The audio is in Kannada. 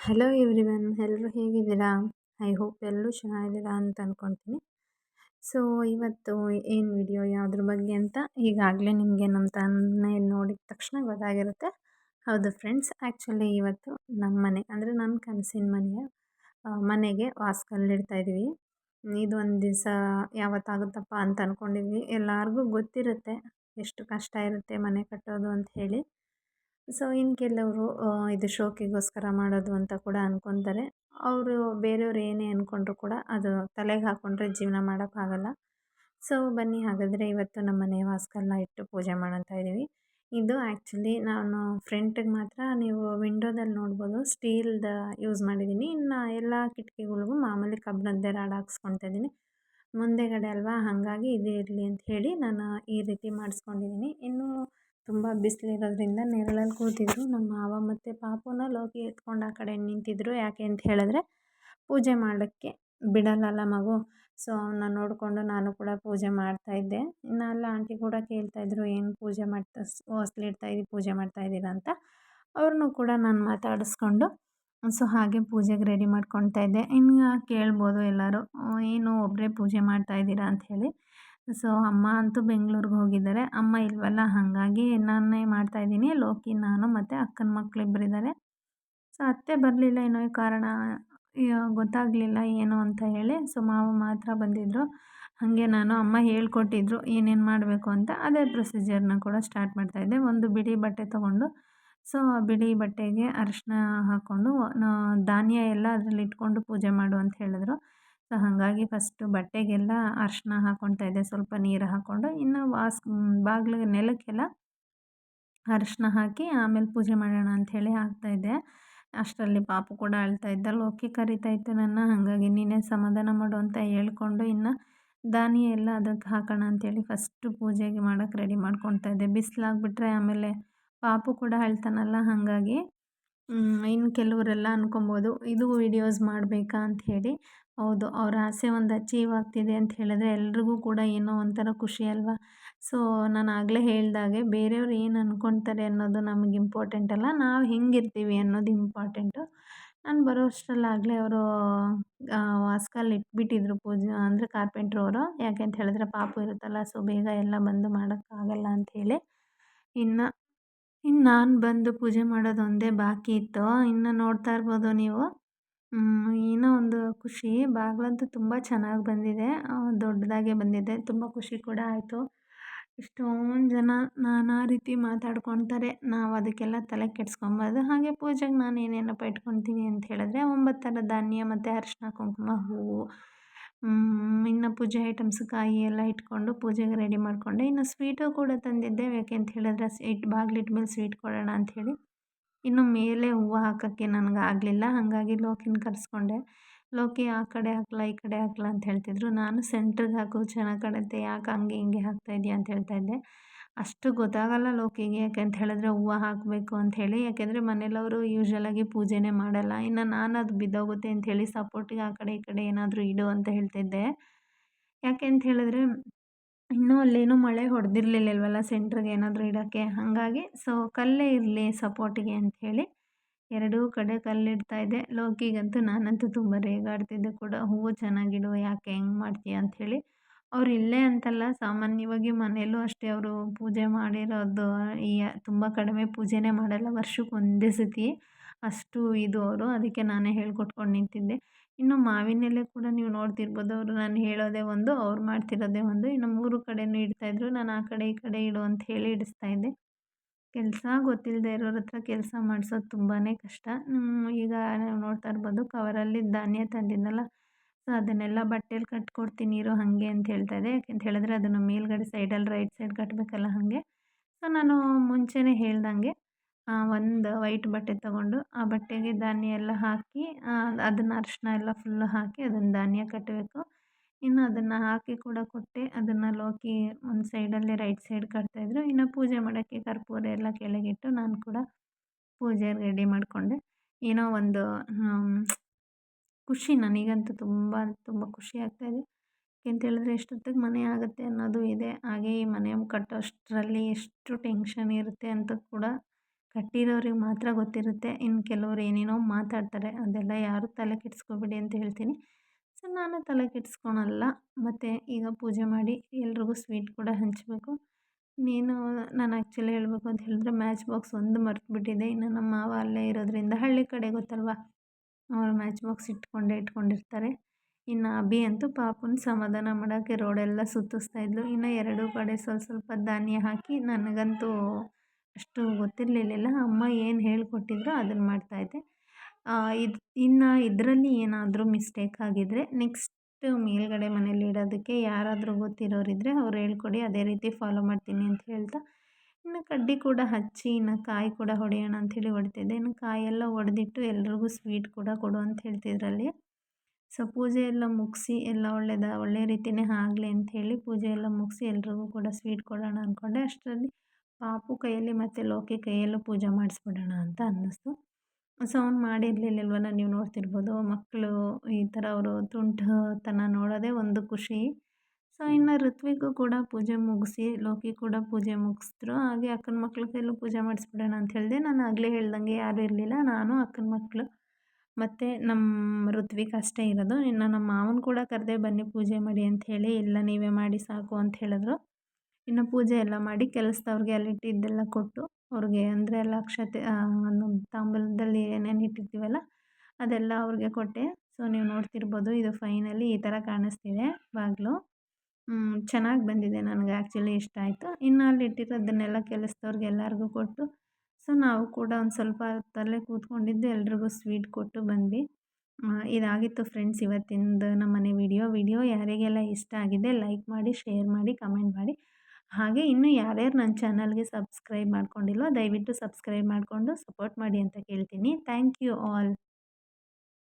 ಹಲೋ ಎವ್ರಿವನ್ ಎಲ್ಲರೂ ಹೇಗಿದ್ದೀರಾ? ಐ ಹೋಪ್ ಎಲ್ಲರೂ ಚೆನ್ನಾಗಿದ್ದೀರಾ ಅಂತ ಅಂದ್ಕೊಳ್ತೀನಿ ಸೊ ಇವತ್ತು ಏನು ವಿಡಿಯೋ ಯಾವುದ್ರ ಬಗ್ಗೆ ಅಂತ ಈಗಾಗಲೇ ನಿಮಗೆ ನಮ್ಮ ತಾನೇ ನೋಡಿದ ತಕ್ಷಣ ಗೊತ್ತಾಗಿರುತ್ತೆ. ಹೌದು ಫ್ರೆಂಡ್ಸ್ ಆ್ಯಕ್ಚುಲಿ ಇವತ್ತು ನಮ್ಮ ಮನೆ, ಅಂದರೆ ನನ್ನ ಕನಸಿನ ಮನೆಯ ಮನೆಗೆ ವಾಸ್ಕಲ್ಲಿಡ್ತಾ ಇದ್ದೀವಿ ಇದು ಒಂದು ದಿವಸ ಯಾವತ್ತಾಗುತ್ತಪ್ಪ ಅಂತ ಅಂದ್ಕೊಂಡಿದ್ವಿ ಎಲ್ಲರಿಗೂ ಗೊತ್ತಿರುತ್ತೆ ಎಷ್ಟು ಕಷ್ಟ ಇರುತ್ತೆ ಮನೆ ಕಟ್ಟೋದು ಅಂತ ಹೇಳಿ. ಸೊ, ಇನ್ನು ಕೆಲವರು ಇದು ಶೋಕಿಗೋಸ್ಕರ ಮಾಡೋದು ಅಂತ ಕೂಡ ಅಂದ್ಕೊತಾರೆ ಅವರು ಬೇರೆಯವ್ರು ಏನೇ ಅಂದ್ಕೊಂಡ್ರು ಕೂಡ ಅದು ತಲೆಗೆ ಹಾಕ್ಕೊಂಡ್ರೆ ಜೀವನ ಮಾಡೋಕ್ಕಾಗಲ್ಲ. ಸೊ, ಬನ್ನಿ, ಹಾಗಾದರೆ ಇವತ್ತು ನಮ್ಮ ಮನೆ ವಾಸ್ಕಲ್ನ ಇಟ್ಟು ಪೂಜೆ ಮಾಡೋಂತ ಇದ್ದೀವಿ. ಇದು ಆ್ಯಕ್ಚುಲಿ ನಾನು ಫ್ರಂಟಿಗೆ ಮಾತ್ರ, ನೀವು ವಿಂಡೋದಲ್ಲಿ ನೋಡ್ಬೋದು, ಸ್ಟೀಲ್ದ ಯೂಸ್ ಮಾಡಿದ್ದೀನಿ. ಇನ್ನು ಎಲ್ಲ ಕಿಟಕಿಗಳಿಗೂ ಮಾಮೂಲಿ ಕಬ್ಬಿಣದ್ದೇ ರಾಡ್ ಹಾಕ್ಸ್ಕೊತಾ ಇದ್ದೀನಿ. ಮುಂದೆಗಡೆ ಅಲ್ವಾ? ಹಾಗಾಗಿ ಇದೇ ಇರಲಿ ಅಂತ ಹೇಳಿ ನಾನು ಈ ರೀತಿ ಮಾಡಿಸ್ಕೊಂಡಿದ್ದೀನಿ. ಇನ್ನು ತುಂಬ ಬಿಸಿಲಿರೋದ್ರಿಂದ ನೆರಳಲ್ಲಿ ಕೂತಿದ್ರು. ನಮ್ಮ ಮಾವ ಮತ್ತು ಪಾಪುನ ಲೋಕಿ ಎತ್ಕೊಂಡು ಆ ಕಡೆ ನಿಂತಿದ್ದರು ಯಾಕೆ ಅಂತ ಹೇಳಿದ್ರೆ, ಪೂಜೆ ಮಾಡೋಕ್ಕೆ ಬಿಡಲ್ಲಲ್ಲ ಮಗು. ಸೊ ಅವನ್ನ ನೋಡಿಕೊಂಡು ನಾನು ಕೂಡ ಪೂಜೆ ಮಾಡ್ತಾಯಿದ್ದೆ ಇನ್ನು ಅಲ್ಲ ಆಂಟಿ ಕೂಡ ಕೇಳ್ತಾಯಿದ್ರು ಏನು ಪೂಜೆ ಮಾಡ್ತಾ ಹೊಸ್ಲಿಡ್ತಾಯಿದ್ದೀವಿ ಪೂಜೆ ಮಾಡ್ತಾಯಿದ್ದೀರ ಅಂತ. ಅವ್ರನ್ನೂ ಕೂಡ ನಾನು ಮಾತಾಡಿಸ್ಕೊಂಡು, ಸೊ, ಹಾಗೆ ಪೂಜೆಗೆ ರೆಡಿ ಮಾಡ್ಕೊಳ್ತಾ ಇದ್ದೆ. ಇನ್ನು ಕೇಳ್ಬೋದು ಎಲ್ಲರೂ ಏನು ಒಬ್ಬರೇ ಪೂಜೆ ಮಾಡ್ತಾಯಿದ್ದೀರಾ ಅಂಥೇಳಿ ಸೊ ಅಮ್ಮ ಅಂತೂ ಬೆಂಗ್ಳೂರಿಗೆ ಹೋಗಿದ್ದಾರೆ. ಅಮ್ಮ ಇಲ್ವಲ್ಲ? ಹಾಗಾಗಿ ನಾನೇ ಮಾಡ್ತಾಯಿದ್ದೀನಿ ಲೋಕಿ, ನಾನು ಮತ್ತು ಅಕ್ಕನ ಮಕ್ಳು ಇಬ್ಬರಿದ್ದಾರೆ ಸೊ ಅತ್ತೆ ಬರಲಿಲ್ಲ ಏನೋ ಕಾರಣ ಗೊತ್ತಾಗಲಿಲ್ಲ ಏನು ಅಂತ ಹೇಳಿ. ಸೊ ಮಾವ ಮಾತ್ರ ಬಂದಿದ್ದರು ಹಾಗೆ ನಾನು ಅಮ್ಮ ಹೇಳ್ಕೊಟ್ಟಿದ್ರು, ಏನೇನು ಮಾಡಬೇಕು ಅಂತ. ಅದೇ ಪ್ರೊಸೀಜರ್ನ ಕೂಡ ಸ್ಟಾರ್ಟ್ ಮಾಡ್ತಾಯಿದ್ದೆ ಒಂದು ಬಿಳಿ ಬಟ್ಟೆ ತೊಗೊಂಡು. ಸೊ ಬಿಳಿ ಬಟ್ಟೆಗೆ ಅರಿಶಿನ ಹಾಕ್ಕೊಂಡು ಧಾನ್ಯ ಎಲ್ಲ ಅದರಲ್ಲಿ ಇಟ್ಕೊಂಡು ಪೂಜೆ ಮಾಡು ಅಂತ ಹೇಳಿದ್ರು. ಸೊ ಹಾಗಾಗಿ ಫಸ್ಟು ಬಟ್ಟೆಗೆಲ್ಲ ಅರಿಶಿನ ಹಾಕ್ಕೊಳ್ತಾ ಇದ್ದೆ. ಸ್ವಲ್ಪ ನೀರು ಹಾಕ್ಕೊಂಡು ಇನ್ನು ವಾಸ್, ಬಾಗಿಲಿಗೆ ನೆಲಕ್ಕೆಲ್ಲ ಅರಿಶಿನ ಹಾಕಿ ಆಮೇಲೆ ಪೂಜೆ ಮಾಡೋಣ ಅಂಥೇಳಿ ಹಾಕ್ತಾಯಿದ್ದೆ ಅಷ್ಟರಲ್ಲಿ ಪಾಪು ಕೂಡ ಅಳ್ತಾ ಇದ್ದ, ಲೋಕಿ ಕರಿತಾ ಇತ್ತು ನನ್ನ. ಹಾಗಾಗಿ ನೀನೇ ಸಮಾಧಾನ ಮಾಡು ಅಂತ ಹೇಳ್ಕೊಂಡು ಇನ್ನು ದಾನಿ ಎಲ್ಲ ಅದಕ್ಕೆ ಹಾಕೋಣ ಅಂಥೇಳಿ ಫಸ್ಟು ಪೂಜೆಗೆ ಮಾಡೋಕ್ಕೆ ರೆಡಿ ಮಾಡ್ಕೊತಾ ಇದ್ದೆ. ಬಿಸಿಲಾಗ್ಬಿಟ್ರೆ ಆಮೇಲೆ ಪಾಪು ಕೂಡ ಅಳ್ತಾನಲ್ಲ, ಹಾಗಾಗಿ ಇನ್ನು ಕೆಲವರೆಲ್ಲ ಅಂದ್ಕೊಬೋದು ಇದು ವೀಡಿಯೋಸ್ ಮಾಡಬೇಕಾ ಅಂಥೇಳಿ ಹೌದು, ಅವ್ರ ಆಸೆ ಒಂದು ಅಚೀವ್ ಆಗ್ತಿದೆ ಅಂತ ಹೇಳಿದ್ರೆ ಎಲ್ರಿಗೂ ಕೂಡ ಏನೋ ಒಂಥರ ಖುಷಿ ಅಲ್ವಾ? ಸೊ ನಾನು ಆಗಲೇ ಹೇಳ್ದಾಗೆ ಬೇರೆಯವ್ರು ಏನು ಅಂದ್ಕೊಳ್ತಾರೆ ಅನ್ನೋದು ನಮಗೆ ಇಂಪಾರ್ಟೆಂಟ್ ಅಲ್ಲ. ನಾವು ಹೆಂಗಿರ್ತೀವಿ ಅನ್ನೋದು ಇಂಪಾರ್ಟೆಂಟು ನಾನು ಬರೋ ಅಷ್ಟರಲ್ಲಾಗಲೇ ಅವರು ವಾಸ್ಕಲ್ಲಿ ಇಟ್ಬಿಟ್ಟಿದ್ರು ಪೂಜೆ, ಅಂದರೆ ಕಾರ್ಪೆಂಟ್ರು ಅವರು. ಯಾಕೆ ಅಂತ ಹೇಳಿದ್ರೆ ಪಾಪು ಇರುತ್ತಲ್ಲ ಸೊ ಬೇಗ ಎಲ್ಲ ಬಂದು ಮಾಡೋಕ್ಕಾಗಲ್ಲ ಅಂಥೇಳಿ ಇನ್ನು ಇನ್ನು ನಾನು ಬಂದು ಪೂಜೆ ಮಾಡೋದು ಒಂದೇ ಬಾಕಿ ಇತ್ತು. ಇನ್ನು ನೋಡ್ತಾ ಇರ್ಬೋದು ನೀವು. ಏನೋ ಒಂದು ಖುಷಿ. ಬಾಗಿಲಂತೂ ತುಂಬ ಚೆನ್ನಾಗಿ ಬಂದಿದೆ. ದೊಡ್ಡದಾಗೆ ಬಂದಿದೆ. ತುಂಬ ಖುಷಿ ಕೂಡ ಆಯಿತು. ಎಷ್ಟೊಂದು ಜನ ನಾನಾ ರೀತಿ ಮಾತಾಡ್ಕೊತಾರೆ. ನಾವು ಅದಕ್ಕೆಲ್ಲ ತಲೆ ಕೆಡಿಸ್ಕೊಬಾರ್ದು. ಹಾಗೆ ಪೂಜೆಗೆ ನಾನು ಏನೇನಪ್ಪ ಇಟ್ಕೊತೀನಿ ಅಂತ ಹೇಳಿದ್ರೆ ಒಂಬತ್ತು ಥರ ಧಾನ್ಯ ಮತ್ತು ಅರಿಶಿನ ಕುಂಕುಮ, ಹೂವು ಇನ್ನು ಪೂಜೆ ಐಟಮ್ಸ್ ಕಾಯಿ ಎಲ್ಲ ಇಟ್ಕೊಂಡು ಪೂಜೆಗೆ ರೆಡಿ ಮಾಡಿಕೊಂಡೆ, ಇನ್ನು ಸ್ವೀಟು ಕೂಡ ತಂದಿದ್ದೆ. ಯಾಕೆ ಅಂತ ಹೇಳಿದ್ರೆ ಸ್ವೀಟ್ ಬಾಗಿಲಿಟ್ಟ ಮೇಲೆ ಸ್ವೀಟ್ ಕೊಡೋಣ ಅಂಥೇಳಿ ಇನ್ನು ಮೇಲೆ ಹೂವು ಹಾಕೋಕ್ಕೆ ನನಗೆ ಆಗಲಿಲ್ಲ. ಹಾಗಾಗಿ ಲೋಕಿನ ಕರೆಸ್ಕೊಂಡೆ. ಲೋಕಿ ಆ ಕಡೆ ಹಾಕ್ಲಾ, ಈ ಕಡೆ ಹಾಕ್ಲಾ ಅಂತ ಹೇಳ್ತಿದ್ರು. ನಾನು ಸೆಂಟ್ರಿಗೆ ಹಾಕು ಚೆನ್ನಾಗಿ ಕಾಣುತ್ತೆ ಯಾಕೆ ಹಂಗೆ ಹಿಂಗೆ ಹಾಕ್ತಾ ಇದೆಯಾ ಅಂತ ಹೇಳ್ತಾಯಿದ್ದೆ ಅಷ್ಟು ಗೊತ್ತಾಗಲ್ಲ ಲೋಕಿಗೆ ಯಾಕೆ ಅಂತ ಹೇಳಿದ್ರೆ ಹೂವು ಹಾಕಬೇಕು ಅಂಥೇಳಿ ಯಾಕೆಂದರೆ ಮನೇಲವರು ಯೂಶ್ವಲಾಗಿ ಪೂಜೆನೇ ಮಾಡಲ್ಲ. ಇನ್ನು ನಾನು ಅದು ಬಿದ್ದೋಗುತ್ತೆ ಅಂಥೇಳಿ ಸಪೋರ್ಟಿಗೆ ಆ ಕಡೆ ಈ ಕಡೆ ಏನಾದರೂ ಇಡು ಅಂತ ಹೇಳ್ತಿದ್ದೆ. ಯಾಕೆ ಅಂತ ಹೇಳಿದ್ರೆ ಇನ್ನೂ ಅಲ್ಲೇನೂ ಮಳೆ ಹೊಡೆದಿರ್ಲಿಲ್ಲವಲ್ಲ ಸೆಂಟ್ರಿಗೆ ಏನಾದರೂ ಇಡೋಕ್ಕೆ? ಹಾಗಾಗಿ ಸೊ ಕಲ್ಲೇ ಇರಲಿ ಸಪೋರ್ಟಿಗೆ ಅಂತ ಹೇಳಿ ಎರಡೂ ಕಡೆ ಕಲ್ಲಿಡ್ತಾಯಿದ್ದೆ ಲೋಕಿಗಂತೂ ನಾನಂತೂ ತುಂಬ ರೇಗಾಡ್ತಿದ್ದೆ ಕೂಡ. ಹೂವು ಚೆನ್ನಾಗಿಡು, ಯಾಕೆ ಹೆಂಗೆ ಮಾಡ್ತೀಯ ಅಂಥೇಳಿ ಅವ್ರು ಇಲ್ಲೇ ಅಂತಲ್ಲ, ಸಾಮಾನ್ಯವಾಗಿ ಮನೆಯಲ್ಲೂ ಅಷ್ಟೇ ಅವರು ಪೂಜೆ ಮಾಡಿರೋದು, ಈ ತುಂಬ ಕಡಿಮೆ ಪೂಜೆನೇ ಮಾಡಲ್ಲ ವರ್ಷಕ್ಕೆ ಒಂದೇ ಸತಿ. ಅಷ್ಟು ಇದು ಅವರು, ಅದಕ್ಕೆ ನಾನೇ ಹೇಳ್ಕೊಟ್ಕೊಂಡು ನಿಂತಿದ್ದೆ. ಇನ್ನು ಮಾವಿನೆಲೆ ಕೂಡ ನೀವು ನೋಡ್ತಿರ್ಬೋದು, ಅವರು ನಾನು ಹೇಳೋದೇ ಒಂದು, ಅವ್ರು ಮಾಡ್ತಿರೋದೇ ಒಂದು. ಇನ್ನು ಮೂರು ಕಡೆಯೂ ಇಡ್ತಾಯಿದ್ರು ನಾನು ಆ ಕಡೆ ಈ ಕಡೆ ಇಡು ಅಂತ ಹೇಳಿ ಇಡಿಸ್ತಾಯಿದ್ದೆ ಕೆಲಸ ಗೊತ್ತಿಲ್ಲದೆ ಇರೋರ ಹತ್ರ ಕೆಲಸ ಮಾಡಿಸೋದು ತುಂಬಾ ಕಷ್ಟ. ಈಗ ನಾವು ನೋಡ್ತಾ ಇರ್ಬೋದು, ಕವರಲ್ಲಿ ಧಾನ್ಯ ತಂದಿದ್ನಲ್ಲ, ಸೊ ಅದನ್ನೆಲ್ಲ ಬಟ್ಟೆಲಿ ಕಟ್ಕೊಡ್ತೀನಿ, ಇರೋ ಹಾಗೆ ಅಂತ ಹೇಳ್ತಾ ಇದೆ ಅಂತ ಹೇಳಿದ್ರೆ, ಅದನ್ನು ಮೇಲ್ಗಡೆ ಸೈಡಲ್ಲಿ ರೈಟ್ ಸೈಡ್ ಕಟ್ಟಬೇಕಲ್ಲ ಹಾಗೆ. ಸೊ ನಾನು ಮುಂಚೆನೇ ಹೇಳ್ದಂಗೆ ಒಂದು ವೈಟ್ ಬಟ್ಟೆ ತಗೊಂಡು ಆ ಬಟ್ಟೆಗೆ ಧಾನ್ಯ ಎಲ್ಲ ಹಾಕಿ ಅದನ್ನು ಅರಿಶಿಣ ಎಲ್ಲ ಫುಲ್ಲು ಹಾಕಿ ಅದನ್ನು ಧಾನ್ಯ ಕಟ್ಟಬೇಕು ಇನ್ನು ಅದನ್ನು ಹಾಕಿ ಕೂಡ ಕೊಟ್ಟೆ, ಅದನ್ನು ಲೋಕಿ ಒಂದು ಸೈಡಲ್ಲಿ ರೈಟ್ ಸೈಡ್ ಕಟ್ತಾಯಿದ್ರು ಇನ್ನು ಪೂಜೆ ಮಾಡೋಕ್ಕೆ ಕರ್ಪೂರ ಎಲ್ಲ ಕೆಳಗಿಟ್ಟು ನಾನು ಕೂಡ ಪೂಜೆ ರೆಡಿ ಮಾಡಿಕೊಂಡೆ. ಏನೋ ಒಂದು ಖುಷಿ ನನಗಂತೂ ತುಂಬ ತುಂಬ ಖುಷಿ ಆಗ್ತಾಯಿದೆ ಹೇಳಿದ್ರೆ ಎಷ್ಟೊತ್ತಿಗೆ ಮನೆ ಆಗುತ್ತೆ ಅನ್ನೋದು ಇದೆ. ಹಾಗೆ ಈ ಮನೆ ಕಟ್ಟೋಷ್ಟರಲ್ಲಿ ಎಷ್ಟು ಟೆನ್ಷನ್ ಇರುತ್ತೆ ಅಂತ ಕೂಡ ಕಟ್ಟಿರೋರಿಗೆ ಮಾತ್ರ ಗೊತ್ತಿರುತ್ತೆ. ಇನ್ನು ಕೆಲವ್ರು ಏನೇನೋ ಮಾತಾಡ್ತಾರೆ, ಅದೆಲ್ಲ ಯಾರು ತಲೆ ಕೆಡಿಸ್ಕೋಬೇಡಿ ಅಂತ ಹೇಳ್ತೀನಿ. ಸೊ, ನಾನು ತಲೆ ಕೆಡಿಸ್ಕೊಳಲ್ಲ. ಮತ್ತು ಈಗ ಪೂಜೆ ಮಾಡಿ ಎಲ್ರಿಗೂ ಸ್ವೀಟ್ ಕೂಡ ಹಂಚಬೇಕು. ನೀನು, ನಾನು ಆ್ಯಕ್ಚುಲಿ ಹೇಳಬೇಕು ಅಂತ ಹೇಳಿದ್ರೆ ಮ್ಯಾಚ್ ಬಾಕ್ಸ್ ಒಂದು ಮರ್ತುಬಿಟ್ಟಿದ್ದೆ ಇನ್ನು ನಮ್ಮ ಮಾವ ಅಲ್ಲೇ ಇರೋದ್ರಿಂದ ಹಳ್ಳಿ ಕಡೆ ಗೊತ್ತಲ್ವ? ಅವರು ಮ್ಯಾಚ್ ಬಾಕ್ಸ್ ಇಟ್ಕೊಂಡೇ ಇಟ್ಕೊಂಡಿರ್ತಾರೆ. ಇನ್ನು ಅಭಿ ಅಂತೂ ಪಾಪನ ಸಮಾಧಾನ ಮಾಡೋಕ್ಕೆ ರೋಡೆಲ್ಲ ಸುತ್ತಿಸ್ತಾಯಿದ್ಲು ಇನ್ನು ಎರಡೂ ಕಡೆ ಸ್ವಲ್ಪ ಸ್ವಲ್ಪ ಧಾನ್ಯ ಹಾಕಿ ನನಗಂತೂ ಅಷ್ಟು ಗೊತ್ತಿರಲಿಲ್ಲ. ಅಮ್ಮ ಏನು ಹೇಳಿಕೊಟ್ಟಿದ್ರೋ ಅದನ್ನು ಮಾಡ್ತಾಯಿದ್ದೆ ಇದು, ಇನ್ನು ಇದರಲ್ಲಿ ಏನಾದರೂ ಮಿಸ್ಟೇಕ್ ಆಗಿದ್ದರೆ ನೆಕ್ಸ್ಟ್ ಮೇಲ್ಗಡೆ ಮನೇಲಿ ಇಡೋದಕ್ಕೆ ಯಾರಾದರೂ ಗೊತ್ತಿರೋರಿದ್ದರೆ ಅವ್ರು ಹೇಳ್ಕೊಡಿ, ಅದೇ ರೀತಿ ಫಾಲೋ ಮಾಡ್ತೀನಿ ಅಂತ ಹೇಳ್ತಾ ಇನ್ನು ಕಡ್ಡಿ ಕೂಡ ಹಚ್ಚಿ, ಇನ್ನು ಕಾಯಿ ಕೂಡ ಹೊಡೆಯೋಣ ಅಂಥೇಳಿ ಹೊಡಿತಿದ್ದೆ. ಇನ್ನು ಕಾಯೆಲ್ಲ ಹೊಡೆದಿಟ್ಟು ಎಲ್ರಿಗೂ ಸ್ವೀಟ್ ಕೂಡ ಕೊಡು ಅಂತ ಹೇಳ್ತಿದ್ರಲ್ಲಿ. ಸೊ, ಪೂಜೆ ಎಲ್ಲ ಮುಗಿಸಿ, ಎಲ್ಲ ಒಳ್ಳೆಯದ ಒಳ್ಳೆಯ ರೀತಿಯೇ ಆಗಲಿ ಅಂಥೇಳಿ ಪೂಜೆ ಎಲ್ಲ ಮುಗಿಸಿ ಎಲ್ರಿಗೂ ಕೂಡ ಸ್ವೀಟ್ ಕೊಡೋಣ ಅಂದ್ಕೊಂಡೆ ಅಷ್ಟರಲ್ಲಿ ಪಾಪು ಕೈಯಲ್ಲಿ ಮತ್ತು ಲೋಕಿ ಕೈಯಲ್ಲೂ ಪೂಜೆ ಮಾಡಿಸ್ಬಿಡೋಣ ಅಂತ ಅನ್ನಿಸ್ತು. ಸೊ ಅವ್ನು ಮಾಡಿರಲಿಲ್ಲವಲ್ಲ ನೀವು ನೋಡ್ತಿರ್ಬೋದು ಮಕ್ಕಳು ಈ ಥರ ಅವರು ತುಂಟತನ ನೋಡೋದೇ ಒಂದು ಖುಷಿ. ಸೊ ಇನ್ನು ಋತ್ವಿಗೂ ಕೂಡ ಪೂಜೆ ಮುಗಿಸಿ, ಲೋಕಿ ಕೂಡ ಪೂಜೆ ಮುಗಿಸಿದ್ರು. ಹಾಗೆ ಅಕ್ಕನ ಮಕ್ಕಳ ಕೈಲೂ ಪೂಜೆ ಮಾಡಿಸ್ಬಿಡೋಣ ಅಂತ ಹೇಳಿದೆ. ನಾನು ಆಗಲೇ ಹೇಳ್ದಂಗೆ ಯಾರೂ ಇರಲಿಲ್ಲ, ನಾನು, ಅಕ್ಕನ ಮಕ್ಕಳು ಮತ್ತು ನಮ್ಮ ಋತ್ವಿಕ್ ಅಷ್ಟೇ ಇರೋದು. ಇನ್ನು ನಮ್ಮ ಮಾವನ ಕೂಡ ಕರೆದೆ, ಬನ್ನಿ ಪೂಜೆ ಮಾಡಿ ಅಂತ ಹೇಳಿ, ಇಲ್ಲ, ನೀವೇ ಮಾಡಿ ಸಾಕು ಅಂತ ಹೇಳಿದ್ರು. ಇನ್ನು ಪೂಜೆ ಎಲ್ಲ ಮಾಡಿ ಕೆಲಸದವ್ರಿಗೆ ಅಲ್ಲಿ ಇಟ್ಟಿದ್ದೆಲ್ಲ ಕೊಟ್ಟು ಅವ್ರಿಗೆ ಅಂದರೆ ಎಲ್ಲ ಅಕ್ಷತೆ ಒಂದು ತಾಂಬೂಲದಲ್ಲಿ ಏನೇನು ಇಟ್ಟಿರ್ತೀವಲ್ಲ ಅದೆಲ್ಲ ಅವ್ರಿಗೆ ಕೊಟ್ಟೆ. ಸೊ ನೀವು ನೋಡ್ತಿರ್ಬೋದು ಇದು ಫೈನಲಿ ಈ ಥರ ಕಾಣಿಸ್ತಿದೆ ಬಾಗಿಲು. ಚೆನ್ನಾಗಿ ಬಂದಿದೆ ನನಗೆ ಆ್ಯಕ್ಚುಲಿ ಇಷ್ಟ ಆಯಿತು. ಇನ್ನು ಅಲ್ಲಿ ಇಟ್ಟಿರೋದನ್ನೆಲ್ಲ ಕೆಲಸದವ್ರಿಗೆ ಎಲ್ಲರಿಗೂ ಕೊಟ್ಟು ಸೊ ನಾವು ಕೂಡ ಒಂದು ಸ್ವಲ್ಪ ಹೊತ್ತಲ್ಲೇ ಕೂತ್ಕೊಂಡಿದ್ದು ಎಲ್ರಿಗೂ ಸ್ವೀಟ್ ಕೊಟ್ಟು ಬಂದ್ವಿ. ಇದಾಗಿತ್ತು ಫ್ರೆಂಡ್ಸ್ ಇವತ್ತಿಂದು ನಮ್ಮನೆ ವಿಡಿಯೋ ವಿಡಿಯೋ ಯಾರಿಗೆಲ್ಲ ಇಷ್ಟ ಆಗಿದೆ ಲೈಕ್ ಮಾಡಿ ಶೇರ್ ಮಾಡಿ ಕಮೆಂಟ್ ಮಾಡಿ. ಹಾಗೆ ಇನ್ನೂ ಯಾರ್ಯಾರು ನನ್ನ ಚಾನಲ್ಗೆ ಸಬ್ಸ್ಕ್ರೈಬ್ ಮಾಡ್ಕೊಂಡಿಲ್ವೋ ದಯವಿಟ್ಟು ಸಬ್ಸ್ಕ್ರೈಬ್ ಮಾಡಿಕೊಂಡು ಸಪೋರ್ಟ್ ಮಾಡಿ ಅಂತ ಕೇಳ್ತೀನಿ. Thank you all.